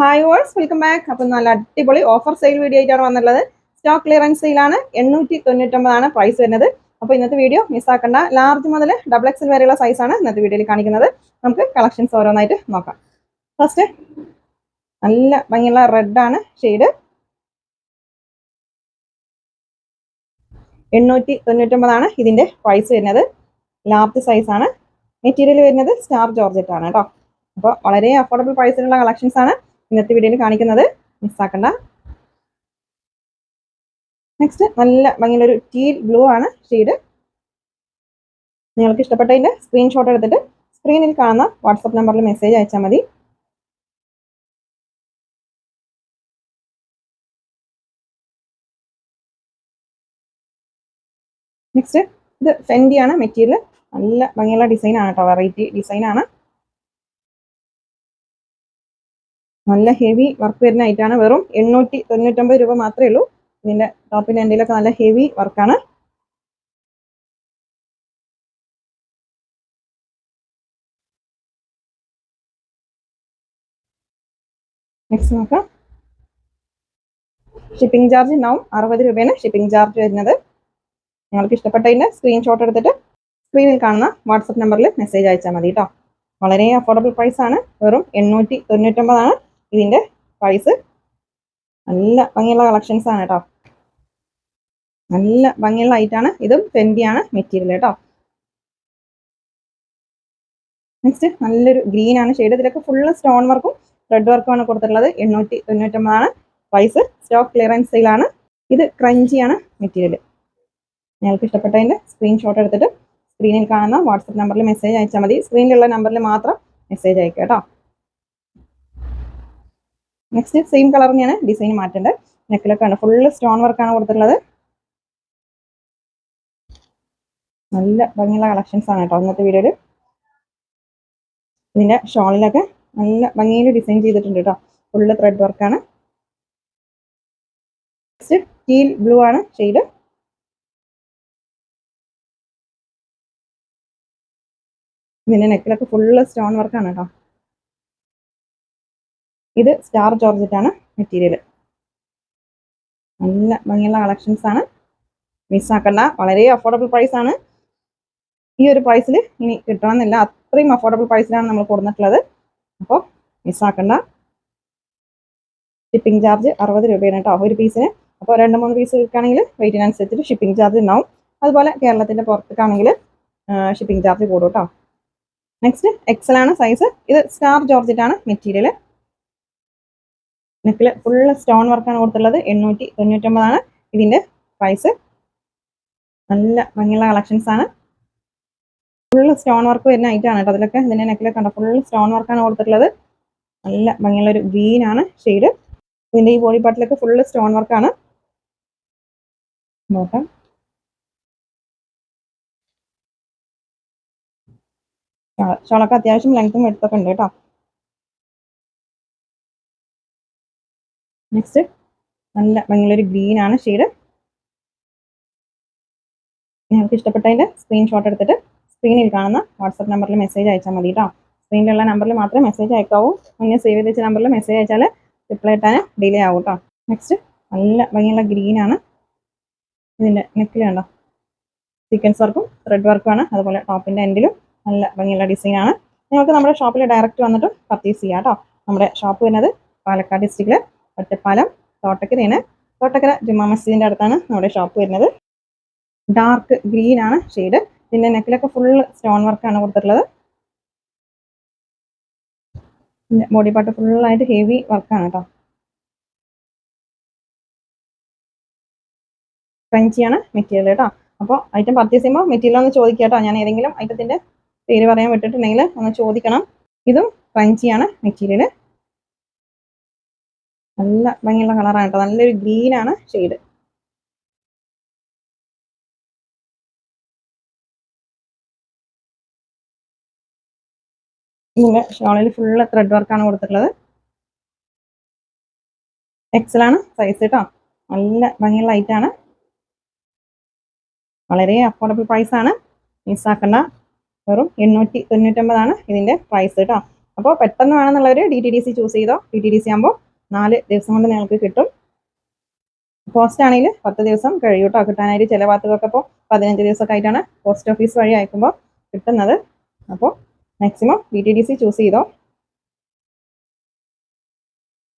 Hi verse welcome back അപ്പം നല്ല അടിപൊളി ഓഫർ സെയിൽ വീഡിയോ ആയിട്ടാണ് വന്നിട്ടുള്ളത്. സ്റ്റോക്ക് ക്ലിയറൻസ് സെയിലാണ് എണ്ണൂറ്റി തൊണ്ണൂറ്റൊമ്പതാണ് പ്രൈസ് വരുന്നത്. അപ്പോൾ ഇന്നത്തെ വീഡിയോ മിസ്സാക്കണ്ട ലാർജ് മുതൽ ഡബിൾ എക്സൽ വരെയുള്ള സൈസാണ് ഇന്നത്തെ വീഡിയോയിൽ കാണിക്കുന്നത്. നമുക്ക് കളക്ഷൻസ് ഓരോന്നായിട്ട് നോക്കാം. ഫസ്റ്റ് നല്ല ഭംഗിയുള്ള റെഡ് ആണ് ഷെയ്ഡ് എണ്ണൂറ്റി തൊണ്ണൂറ്റൊമ്പതാണ് ഇതിന്റെ പ്രൈസ് വരുന്നത്. ലാർജ് സൈസ് ആണ്. മെറ്റീരിയൽ വരുന്നത് സ്റ്റാർ ജോർജറ്റ് ആണ് കേട്ടോ അപ്പോൾ വളരെ അഫോർഡബിൾ പ്രൈസിലുള്ള കളക്ഷൻസ് ആണ്. ഇന്നത്തെ വീഡിയോയിൽ കാണിക്കുന്നത് മിസ്സാക്കണ്ട. നെക്സ്റ്റ് നല്ല ഭംഗിയുള്ളൊരു ടീൽ ബ്ലൂ ആണ് ഷെയ്ഡ് നിങ്ങൾക്ക് ഇഷ്ടപ്പെട്ടതിന്റെ സ്ക്രീൻഷോട്ട് എടുത്തിട്ട് സ്ക്രീനിൽ കാണുന്ന വാട്സപ്പ് നമ്പറിൽ മെസ്സേജ് അയച്ചാൽ മതി. നെക്സ്റ്റ് ഇത് ഫെൻഡിയാണ് മെറ്റീരിയൽ നല്ല ഭംഗിയുള്ള ഡിസൈനാണ് കേട്ടോ വെറൈറ്റി ഡിസൈൻ നല്ല ഹെവി വർക്ക് വരുന്ന ഐറ്റാണ് വെറും എണ്ണൂറ്റി തൊണ്ണൂറ്റൊമ്പത് രൂപ മാത്രമേ ഉള്ളൂ. ഇതിന്റെ ടോപ്പിന്റെ എൻഡിലൊക്കെ നല്ല ഹെവി വർക്കാണ് നെക്സ്റ്റ് നോക്കാം. ഷിപ്പിംഗ് ചാർജ് ഉണ്ടാവും അറുപത് രൂപയാണ് ഷിപ്പിംഗ് ചാർജ് വരുന്നത്. നിങ്ങൾക്ക് ഇഷ്ടപ്പെട്ടതിന്റെ സ്ക്രീൻഷോട്ട് എടുത്തിട്ട് സ്ക്രീനിൽ കാണുന്ന വാട്സപ്പ് നമ്പറിൽ മെസ്സേജ് അയച്ചാൽ മതി കേട്ടോ വളരെ അഫോർഡബിൾ പ്രൈസാണ് വെറും എണ്ണൂറ്റി തൊണ്ണൂറ്റൊമ്പതാണ് ഇതിന്റെ പ്രൈസ് നല്ല ഭംഗിയുള്ള കളക്ഷൻസ് ആണ് കേട്ടോ നല്ല ഭംഗിയുള്ള ഐറ്റാണ് ഇതും ആണ് മെറ്റീരിയൽ കേട്ടോ നെക്സ്റ്റ് നല്ലൊരു ഗ്രീൻ ആണ്. ഷെയ്ഡ് ഇതിലൊക്കെ ഫുള്ള് സ്റ്റോൺ വർക്കും റെഡ് വർക്കും ആണ് കൊടുത്തിട്ടുള്ളത്. എണ്ണൂറ്റി തൊണ്ണൂറ്റൊമ്പതാണ്. പ്രൈസ് സ്റ്റോക്ക് ക്ലിയറൻസ് സെയിലാണ് ഇത് ക്രഞ്ചി ആണ് മെറ്റീരിയൽ നിങ്ങൾക്ക് ഇഷ്ടപ്പെട്ടതിന്റെ സ്ക്രീൻഷോട്ട് എടുത്തിട്ട് സ്ക്രീനിൽ കാണുന്ന വാട്സപ്പ് നമ്പറിൽ മെസ്സേജ് അയച്ചാൽ മതി. സ്ക്രീനിലുള്ള നമ്പറിൽ മാത്രം മെസ്സേജ് അയക്കാം കേട്ടോ നെക്സ്റ്റ് സെയിം കളർ തന്നെയാണ്. ഡിസൈൻ മാറ്റേണ്ടത്. നെക്കിലൊക്കെ ആണ് ഫുള്ള് സ്റ്റോൺ വർക്കാണ് കൊടുത്തിട്ടുള്ളത്. നല്ല ഭംഗിയുള്ള കളക്ഷൻസ് ആണ് കേട്ടോ ഇന്നത്തെ വീഡിയോയിൽ ഇതിന്റെ ഷോളിലൊക്കെ നല്ല ഭംഗിയിൽ ഡിസൈൻ ചെയ്തിട്ടുണ്ട് കേട്ടോ. ഫുള്ള് ത്രെഡ് വർക്കാണ് നെക്സ്റ്റ് ടീൽ ബ്ലൂ ആണ് ഷെയ്ഡ് ഇതിന്റെ നെക്കിലൊക്കെ ഫുള്ള് സ്റ്റോൺ വർക്കാണ് കേട്ടോ. ഇത് സ്റ്റാർ ജോർജറ്റ് ആണ് മെറ്റീരിയൽ നല്ല ഭംഗിയുള്ള കളക്ഷൻസ് ആണ്. മിസ്സാക്കണ്ട വളരെ അഫോർഡബിൾ പ്രൈസ് ആണ്. ഈ ഒരു പ്രൈസിൽ ഇനി കിട്ടണമെന്നില്ല. അത്രയും അഫോർഡബിൾ പ്രൈസിലാണ് നമ്മൾ കൊടുത്തിട്ടുള്ളത്. അപ്പോൾ മിസ്സാക്കണ്ട ഷിപ്പിംഗ് ചാർജ് അറുപത് രൂപയാണ് കേട്ടോ ഒരു പീസിന് അപ്പോൾ രണ്ട് മൂന്ന് പീസ് എടുക്കുകയാണെങ്കിൽ വെയിറ്റിനനുസരിച്ചിട്ട് ഷിപ്പിംഗ് ചാർജ് ഉണ്ടാവും. അതുപോലെ കേരളത്തിന്റെ പുറത്തേക്കാണെങ്കിൽ ഷിപ്പിംഗ് ചാർജ് കൂടും കേട്ടോ നെക്സ്റ്റ് എക്സൽ ആണ് സൈസ് ഇത് സ്റ്റാർ ജോർജറ്റ് ആണ് മെറ്റീരിയൽ നെക്കിൽ ഫുള്ള് സ്റ്റോൺ വർക്കാണ് കൊടുത്തുള്ളത് എണ്ണൂറ്റി തൊണ്ണൂറ്റൊമ്പതാണ്. ഇതിന്റെ പ്രൈസ് നല്ല ഭംഗിയുള്ള കളക്ഷൻസ് ആണ്. ഫുള്ള് സ്റ്റോൺ വർക്ക് വരുന്ന ഐറ്റം ആണ് കേട്ടോ. അതിലൊക്കെ ഇതിന്റെ നെക്കിലൊക്കെ കണ്ടോ ഫുൾ സ്റ്റോൺ വർക്കാണ് കൊടുത്തിട്ടുള്ളത്. നല്ല ഭംഗിയുള്ള ഒരു ഗ്രീൻ ആണ് ഷെയ്ഡ് ഇതിന്റെ ഈ ബോഡി പാർട്ടിലൊക്കെ ഫുള്ള് സ്റ്റോൺ വർക്കാണ് നോക്കാം. ഷോളൊക്കെ അത്യാവശ്യം ലെങ്ത്തും എടുത്തൊക്കെ ഉണ്ട് കേട്ടോ. നെക്സ്റ്റ് നല്ല ഭംഗിയുള്ളൊരു ഗ്രീൻ ആണ് ഷെയ്ഡ് നിങ്ങൾക്ക് ഇഷ്ടപ്പെട്ടതിന്റെ സ്ക്രീൻഷോട്ട് എടുത്തിട്ട് സ്ക്രീനിൽ കാണുന്ന വാട്സപ്പ് നമ്പറിൽ മെസ്സേജ് അയച്ചാൽ മതി കേട്ടോ സ്ക്രീനിലുള്ള നമ്പറിൽ മാത്രമേ മെസ്സേജ് അയക്കാവൂ. മുന്നേ സേവ് ചെയ്ത് നമ്പറിൽ മെസ്സേജ് അയച്ചാൽ റിപ്ലൈ ഇട്ടാൽ ഡിലേ ആവും കേട്ടോ നെക്സ്റ്റ് നല്ല ഭംഗിയുള്ള ആണ്. ഇതിന്റെ നെക്കിൽ കണ്ടോ? സീക്വൻസ് വർക്കും റെഡ് വർക്കും ആണ്. അതുപോലെ ടോപ്പിന്റെ എൻഡിലും നല്ല ഭംഗിയുള്ള ഡിസൈൻ ആണ്. നിങ്ങൾക്ക് നമ്മുടെ ഷോപ്പിൽ ഡയറക്റ്റ് വന്നിട്ട് പർച്ചേസ് ചെയ്യാം കേട്ടോ നമ്മുടെ ഷോപ്പ് വരുന്നത് പാലക്കാട് ഡിസ്ട്രിക്റ്റിലെ ഒറ്റപ്പാലം തോട്ടക്കരയാണ്. തോട്ടക്കര ജുമാ മസ്ജിദിന്റെ അടുത്താണ് നമ്മുടെ ഷോപ്പ് വരുന്നത്. ഡാർക്ക് ഗ്രീൻ ആണ് ഷെയ്ഡ് ഇതിന്റെ നെക്കിലൊക്കെ ഫുൾ സ്റ്റോൺ വർക്കാണ് കൊടുത്തിട്ടുള്ളത്. ബോഡി പാർട്ട് ഫുള്ളായിട്ട് ഹെവി വർക്കാണ് കേട്ടോ ക്രഞ്ചിയാണ് മെറ്റീരിയൽ കേട്ടോ അപ്പോൾ ഐറ്റം പർച്ചേസ് ചെയ്യുമ്പോൾ മെറ്റീരിയൽ ഒന്ന് ചോദിക്കുക കേട്ടോ ഞാൻ ഏതെങ്കിലും ഐറ്റത്തിന്റെ പേര് പറയാൻ വിട്ടിട്ടുണ്ടെങ്കിൽ ഒന്ന് ചോദിക്കണം. ഇതും ക്രഞ്ചിയാണ് മെറ്റീരിയൽ നല്ല ഭംഗിയുള്ള കളറാണ് കേട്ടോ. നല്ലൊരു ഗ്രീൻ ആണ് ഷെയ്ഡ് ഇതിന്റെ ഷോളിൽ ഫുള്ള് ത്രെഡ് വർക്കാണ് കൊടുത്തിട്ടുള്ളത്. എക്സലാണ് സൈസ് കേട്ടോ നല്ല ഭംഗിയുള്ള ഐറ്റാണ് വളരെ അഫോർഡബിൾ പ്രൈസ് ആണ്. മിസ്സാക്കണ്ട. വെറും എണ്ണൂറ്റി തൊണ്ണൂറ്റൊമ്പതാണ് ഇതിന്റെ പ്രൈസ് കേട്ടോ അപ്പോൾ പെട്ടെന്ന് വേണമെന്നുള്ളവർ D T D C choose ചെയ്തോ. ഡി ടി ഡി സി ആകുമ്പോൾ നാല് ദിവസം കൊണ്ട് നിങ്ങൾക്ക് കിട്ടും. പോസ്റ്റ് ആണെങ്കിൽ പത്ത് ദിവസം കഴിയും കേട്ടോ കിട്ടാനായിട്ട് ചില ഭാഗത്തുകൾക്ക് ഇപ്പോൾ പതിനഞ്ച് ദിവസമൊക്കെ ആയിട്ടാണ് പോസ്റ്റ് ഓഫീസ് വഴി അയക്കുമ്പോൾ കിട്ടുന്നത്. അപ്പോൾ maximum B T D C choose ചെയ്തോ?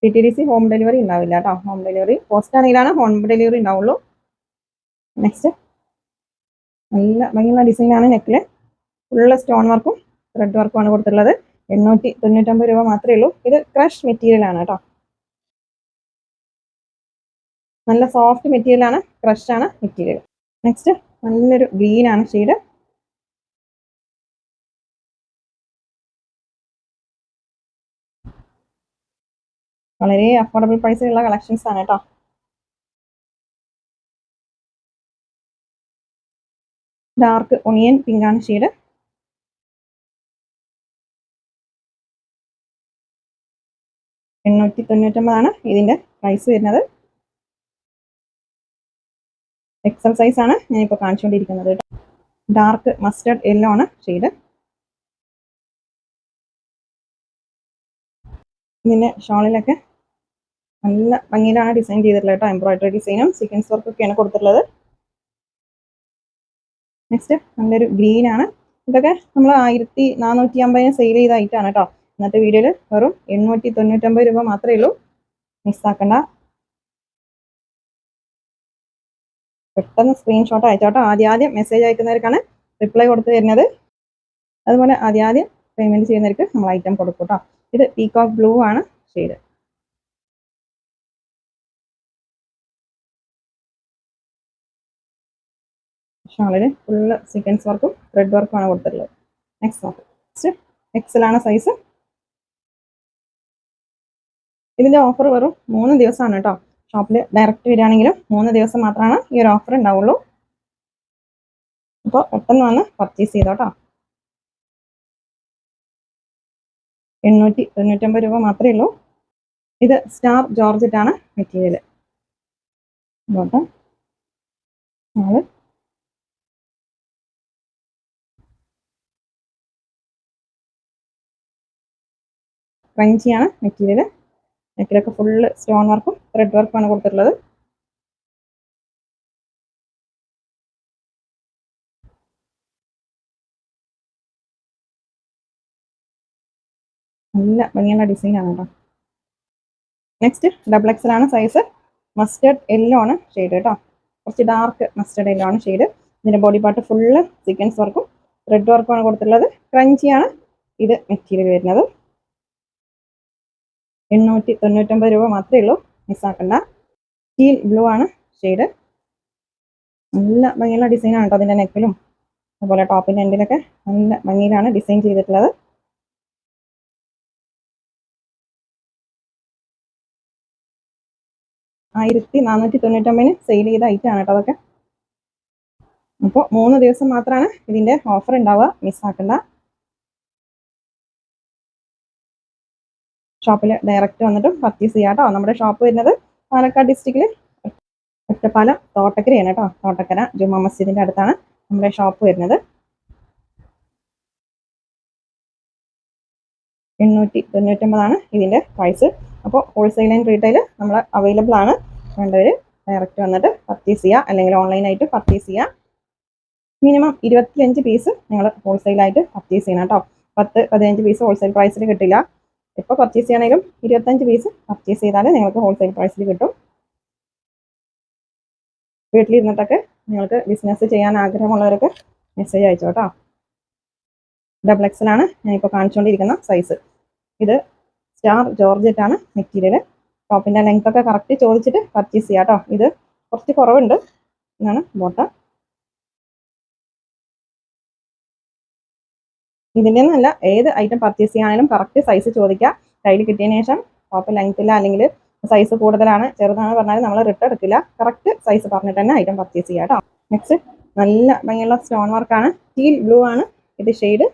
B T D C home delivery ഉണ്ടാവില്ല കേട്ടോ. ഹോം ഡെലിവറി പോസ്റ്റ് ആണെങ്കിലാണ് ഹോം ഡെലിവറി ഉണ്ടാവുള്ളൂ. നെക്സ്റ്റ് നല്ല ഭംഗിയുള്ള ഡിസൈനാണ് നെക്കിൽ ഫുള്ള് സ്റ്റോൺ വർക്കും ത്രെഡ് വർക്കുമാണ് കൊടുത്തിട്ടുള്ളത്. എണ്ണൂറ്റി തൊണ്ണൂറ്റമ്പത് രൂപ മാത്രമേ ഉള്ളൂ. ഇത് ക്രഷ് മെറ്റീരിയൽ ആണ് കേട്ടോ. നല്ല സോഫ്റ്റ് മെറ്റീരിയൽ ആണ് ക്രഷ് ആണ് മെറ്റീരിയൽ നെക്സ്റ്റ് നല്ലൊരു ഗ്രീൻ ആണ് ഷെയ്ഡ് വളരെ അഫോർഡബിൾ പ്രൈസിലുള്ള കളക്ഷൻസ് ആണ് കേട്ടോ ഡാർക്ക് ഒണിയൻ പിങ്ക് ആണ് ഷെയ്ഡ് എണ്ണൂറ്റി തൊണ്ണൂറ്റൊമ്പതാണ് ഇതിന്റെ പ്രൈസ് വരുന്നത്. എക്സൽ ആണ്. ഞാനിപ്പോൾ കാണിച്ചുകൊണ്ടിരിക്കുന്നത് ഡാർക്ക് മസ്റ്റർഡ് യെല്ലോ ആണ് ഷെയ്ഡ് ഇതിന്റെ ഷോളിലൊക്കെ നല്ല ഭംഗിയിലാണ് ഡിസൈൻ ചെയ്തിട്ടുള്ളത് കേട്ടോ. എംബ്രോയിഡറി ഡിസൈനും സീക്വൻസ് വർക്കൊക്കെയാണ് കൊടുത്തിട്ടുള്ളത്. നെക്സ്റ്റ് നല്ലൊരു ഗ്രീൻ ആണ്. ഇതൊക്കെ നമ്മൾ ആയിരത്തി നാനൂറ്റി അമ്പതിന് സെയിൽ ചെയ്ത ഐറ്റാണ് കേട്ടോ. ഇന്നത്തെ വീഡിയോയിൽ വെറും എണ്ണൂറ്റി തൊണ്ണൂറ്റമ്പത് രൂപ മാത്രമേ ഉള്ളൂ. മിസ്സാക്കണ്ട പെട്ടെന്ന് സ്ക്രീൻഷോട്ട് അയച്ചോട്ടോ ആദ്യം ആദ്യം മെസ്സേജ് അയക്കുന്നവർക്കാണ് റിപ്ലൈ കൊടുത്തു തരുന്നത്. അതുപോലെ ആദ്യം ആദ്യം പേയ്മെന്റ് ചെയ്യുന്നവർക്ക് നമ്മൾ ഐറ്റം കൊടുക്കും കേട്ടോ. ഇത് പീകോക്ക് ബ്ലൂ ആണ് ഷെയ്ഡ് ഷാളിന് ഫുള്ള് സീക്വൻസ് വർക്കും ത്രെഡ് വർക്കും ആണ് കൊടുത്തിട്ടുള്ളത്. നെക്സ്റ്റ് നോക്കാം. നെക്സ്റ്റ് എക്സലാണ് സൈസ് ഇതിന്റെ ഓഫർ വെറും മൂന്ന് ദിവസമാണ് കേട്ടോ. ഷോപ്പിൽ ഡയറക്റ്റ് വരികയാണെങ്കിലും മൂന്ന് ദിവസം മാത്രമാണ് ഈ ഒരു ഓഫർ ഉണ്ടാവുള്ളൂ. അപ്പോൾ പെട്ടെന്ന് വന്ന് പർച്ചേസ് ചെയ്തോട്ടോ എണ്ണൂറ്റി തൊണ്ണൂറ്റമ്പത് രൂപ മാത്രമേ ഉള്ളൂ. ഇത് സ്റ്റാർ ജോർജറ്റ് ആണ് മെറ്റീരിയൽ ഇതോട്ടെ നാല്. ക്രഞ്ചിയാണ് മെറ്റീരിയൽ നെക്കിലൊക്കെ ഫുള്ള് സ്റ്റോൺ വർക്കും ത്രെഡ് വർക്കുമാണ് കൊടുത്തിട്ടുള്ളത്. നല്ല ഭംഗിയുള്ള ഡിസൈനാണ് കേട്ടോ നെക്സ്റ്റ് ഡബിൾ എക്സൽ ആണ് സൈസ് മസ്റ്റേർഡ് യെല്ലോ ആണ് ഷെയ്ഡ് കേട്ടോ കുറച്ച് ഡാർക്ക് മസ്റ്റേർഡ് യെല്ലോ ആണ് ഷെയ്ഡ് ഇതിന്റെ ബോഡി പാർട്ട് ഫുള്ള് സീക്വൻസ് വർക്കും ത്രെഡ് വർക്കുമാണ് കൊടുത്തിട്ടുള്ളത്. ക്രഞ്ചിയാണ് ഇത് മെറ്റീരിയൽ വരുന്നത്. എണ്ണൂറ്റി തൊണ്ണൂറ്റൊമ്പത് രൂപ മാത്രമേ ഉള്ളൂ. മിസ്സാക്കണ്ട സ്റ്റീൽ ബ്ലൂ ആണ് ഷെയ്ഡ് നല്ല ഭംഗിയുള്ള ഡിസൈനാണ് കേട്ടോ അതിന്റെ നെക്കിലും അതുപോലെ ടോപ്പിന്റെ എൻഡിലൊക്കെ നല്ല ഭംഗിയിലാണ് ഡിസൈൻ ചെയ്തിട്ടുള്ളത്. ആയിരത്തി നാനൂറ്റി തൊണ്ണൂറ്റൊമ്പതിന് സെയിൽ ചെയ്ത ഐറ്റം ആണ് കേട്ടോ അതൊക്കെ. അപ്പോൾ മൂന്ന് ദിവസം മാത്രമാണ് ഇതിന്റെ ഓഫർ ഉണ്ടാവുക. മിസ്സാക്കണ്ട ഷോപ്പിൽ ഡയറക്റ്റ് വന്നിട്ട് പർച്ചേസ് ചെയ്യാം കേട്ടോ നമ്മുടെ ഷോപ്പ് വരുന്നത് പാലക്കാട് ഡിസ്ട്രിക്റ്റിൽ ഒറ്റപ്പാലം തോട്ടക്കരയാണ് കേട്ടോ തോട്ടക്കര ജുമാ മസ്ജിദിന്റെ അടുത്താണ് നമ്മുടെ ഷോപ്പ് വരുന്നത്. എണ്ണൂറ്റി തൊണ്ണൂറ്റൊമ്പതാണ് ഇതിന്റെ പ്രൈസ് അപ്പോൾ ഹോൾസെയിൽ ആൻഡ് റീറ്റെയിൽ നമ്മൾ അവൈലബിൾ ആണ്. വേണ്ടവർ ഡയറക്റ്റ് വന്നിട്ട് പർച്ചേസ് ചെയ്യുക അല്ലെങ്കിൽ ഓൺലൈനായിട്ട് പർച്ചേസ് ചെയ്യുക മിനിമം ഇരുപത്തിയഞ്ച് പീസ് നിങ്ങൾ ഹോൾസെയിലായിട്ട് പർച്ചേസ് ചെയ്യണം കേട്ടോ പത്ത് പതിനഞ്ച് പീസ് ഹോൾസെയിൽ പ്രൈസിൽ കിട്ടില്ല. ഇപ്പോൾ പർച്ചേസ് ചെയ്യണമെങ്കിലും ഇരുപത്തഞ്ച് പീസ് പർച്ചേസ് ചെയ്താൽ നിങ്ങൾക്ക് ഹോൾസെയിൽ പ്രൈസിൽ കിട്ടും. വീട്ടിലിരുന്നിട്ടൊക്കെ നിങ്ങൾക്ക് ബിസിനസ് ചെയ്യാൻ ആഗ്രഹമുള്ളവർക്ക് മെസ്സേജ് അയച്ചോ കേട്ടോ ഡബിൾ എക്സലാണ് ഞാനിപ്പോൾ കാണിച്ചുകൊണ്ടിരിക്കുന്ന സൈസ് ഇത് സ്റ്റാർ ജോർജറ്റ് ആണ് മെറ്റീരിയൽ ടോപ്പിന്റെ ലെങ്ത്തൊക്കെ കറക്റ്റ് ചോദിച്ചിട്ട് പർച്ചേസ് ചെയ്യാം കേട്ടോ ഇത് കുറച്ച് കുറവുണ്ട് എന്നാണ് ബോട്ട ഇതിന്റെ നല്ല ഏത് ഐറ്റം പർച്ചേസ് ചെയ്യാനും കറക്റ്റ് സൈസ് ചോദിക്കുക കയ്യിൽ കിട്ടിയതിന് ശേഷം ടോപ്പ് ലെങ്ത് ഇല്ല അല്ലെങ്കിൽ സൈസ് കൂടുതലാണ് ചെറുതാണ് പറഞ്ഞാൽ നമ്മൾ റിട്ടേൺ എടുക്കില്ല. കറക്റ്റ് സൈസ് പറഞ്ഞിട്ട് തന്നെ ഐറ്റം പർച്ചേസ് ചെയ്യാം കേട്ടോ. നെക്സ്റ്റ് നല്ല ഭംഗിയുള്ള സ്റ്റോൺ വർക്കാണ് ടീൽ ബ്ലൂ ആണ്. ഇത് ഷെയ്ഡ്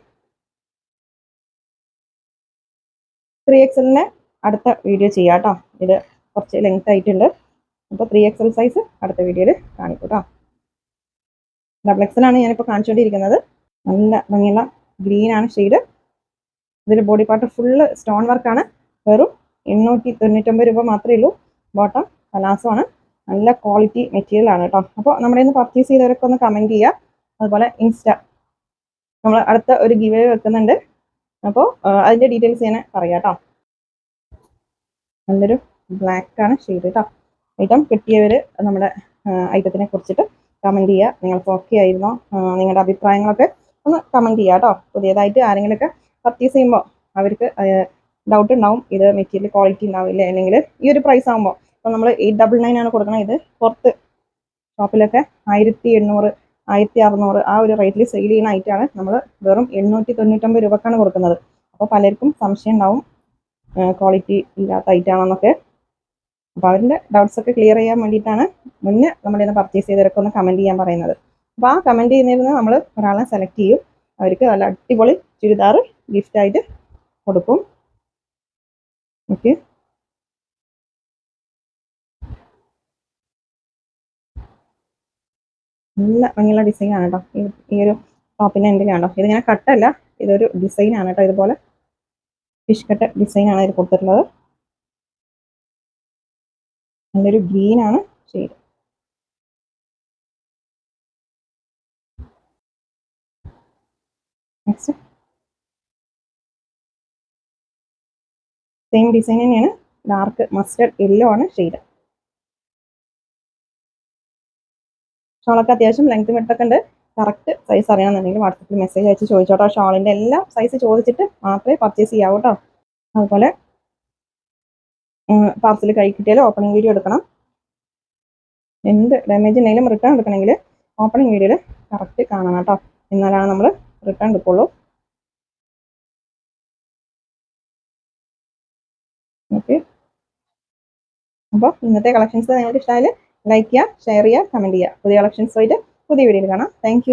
ത്രീ എക്സലിന്റെ അടുത്ത വീഡിയോ ചെയ്യാം കേട്ടോ. ഇത് കുറച്ച് ലെങ്ത് ആയിട്ടുണ്ട്. അപ്പോൾ ത്രീ എക്സൽ സൈസ് അടുത്ത വീഡിയോയിൽ കാണിക്കൂട്ടോ കേട്ടോ. ഡബിൾ എക്സലാണ് ഞാനിപ്പോൾ കാണിച്ചുകൊണ്ടിരിക്കുന്നത്. നല്ല ഭംഗിയുള്ള ഗ്രീൻ ആണ് ഷെയ്ഡ്. ഇതിൽ ബോഡി പാർട്ട് ഫുള്ള് സ്റ്റോൺ വർക്കാണ് വെറും എണ്ണൂറ്റി തൊണ്ണൂറ്റൊമ്പത് രൂപ മാത്രമേ ഉള്ളൂ. ബോട്ടം പലാസമാണ് നല്ല ക്വാളിറ്റി മെറ്റീരിയൽ ആണ് കേട്ടോ അപ്പോൾ നമ്മുടെ ഇന്ന് പർച്ചേസ് ചെയ്തവരൊക്കെ ഒന്ന് കമന്റ് ചെയ്യുക അതുപോലെ ഇൻസ്റ്റ നമ്മൾ അടുത്ത ഒരു ഗിവ് വെക്കുന്നുണ്ട്. അപ്പോൾ അതിന്റെ ഡീറ്റെയിൽസ് ഞാൻ പറയാം കേട്ടോ നല്ലൊരു ആണ് ഷെയ്ഡ് കേട്ടോ ഐറ്റം കിട്ടിയവർ നമ്മുടെ ഐറ്റത്തിനെ കുറിച്ചിട്ട് കമന്റ് ചെയ്യുക നിങ്ങൾക്ക് ഓക്കെ ആയിരുന്നോ? നിങ്ങളുടെ അഭിപ്രായങ്ങളൊക്കെ ഒന്ന് കമന്റ് ചെയ്യുക കേട്ടോ പുതിയതായിട്ട് ആരെങ്കിലുമൊക്കെ പർച്ചേസ് ചെയ്യുമ്പോൾ അവർക്ക് ഡൗട്ട് ഉണ്ടാവും. ഇത് മെറ്റീരിയൽ ക്വാളിറ്റി ഉണ്ടാവില്ല. അല്ലെങ്കിൽ ഈ ഒരു പ്രൈസ് ആകുമ്പോൾ ഇപ്പോൾ നമ്മൾ എയ്റ്റ് ഡബിൾ നയൻ ആണ് കൊടുക്കുന്നത് ഇത് പുറത്ത് ഷോപ്പിലൊക്കെ ആയിരത്തി എണ്ണൂറ് ആയിരത്തി അറുന്നൂറ് ആ ഒരു റേറ്റിൽ സെയിൽ ചെയ്യുന്ന ഐറ്റമാണ് നമ്മൾ വെറും എണ്ണൂറ്റി തൊണ്ണൂറ്റൊമ്പത് രൂപക്കാണ് കൊടുക്കുന്നത്. അപ്പോൾ പലർക്കും സംശയം ഉണ്ടാവും ക്വാളിറ്റി ഇല്ലാത്ത ഐറ്റാണെന്നൊക്കെ അപ്പോൾ അവരുടെ ഡൗട്ട്സ് ഒക്കെ ക്ലിയർ ചെയ്യാൻ വേണ്ടിയിട്ടാണ് മുന്നേ നമ്മളിന്ന് പർച്ചേസ് ചെയ്തവരൊക്കെ ഒന്ന് കമന്റ് ചെയ്യാൻ പറയുന്നത്. അപ്പോൾ ആ കമന്റ് ചെയ്യുന്നതിൽ നമ്മൾ ഒരാളെ സെലക്ട് ചെയ്യും. അവർക്ക് നല്ല അടിപൊളി ചുരിദാർ ഗിഫ്റ്റായിട്ട് കൊടുക്കും. ഓക്കെ നല്ല ഭംഗിയുള്ള ഡിസൈൻ ആണ് കേട്ടോ ഈ ഒരു ടോപ്പിന്റെ എൻഡിലാണോ ഇതിങ്ങനെ കട്ടല്ല ഇതൊരു ഡിസൈൻ ആണ് കേട്ടോ ഇതുപോലെ ഫിഷ് കട്ട് ഡിസൈൻ ആണ് ഇതിൽ കൊടുത്തിട്ടുള്ളത്. നല്ലൊരു ഗ്രീൻ ആണ് ഷെയ്ഡ് നെക്സ്റ്റ് സെയിം ഡിസൈൻ തന്നെയാണ്. ഡാർക്ക് മസ്റ്റർഡ് യെല്ലോ ആണ് ഷെയ്ഡ് ഷോളൊക്കെ അത്യാവശ്യം ലെങ്ത് വിട്ടൊക്കെ ഉണ്ട്. കറക്റ്റ് സൈസ് അറിയണമെന്നുണ്ടെങ്കിൽ വാട്സപ്പിൽ മെസ്സേജ് അയച്ച് ചോദിച്ചോട്ടോ. ഷോളിന്റെ എല്ലാ സൈസ് ചോദിച്ചിട്ട് മാത്രമേ പർച്ചേസ് ചെയ്യാവൂ കേട്ടോ അതുപോലെ പാർസൽ കൈ കിട്ടിയാൽ ഓപ്പണിംഗ് വീഡിയോ എടുക്കണം. എന്ത് ഡാമേജ് ഉണ്ടെങ്കിലും റിട്ടേൺ എടുക്കണമെങ്കിൽ ഓപ്പണിംഗ് വീഡിയോയിൽ കറക്റ്റ് കാണണം കേട്ടോ. എന്നാലാണ് നമ്മൾ റിട്ടേൺ എടുക്കുള്ളൂ ഓക്കെ. അപ്പോൾ ഇന്നത്തെ കളക്ഷൻസ് നിങ്ങൾക്ക് ഇഷ്ടമായാൽ ലൈക്ക് ചെയ്യുക ഷെയർ ചെയ്യുക കമന്റ് ചെയ്യുക. പുതിയ കളക്ഷൻസ് ആയിട്ട് പുതിയ വീഡിയോയിൽ കാണാം. താങ്ക്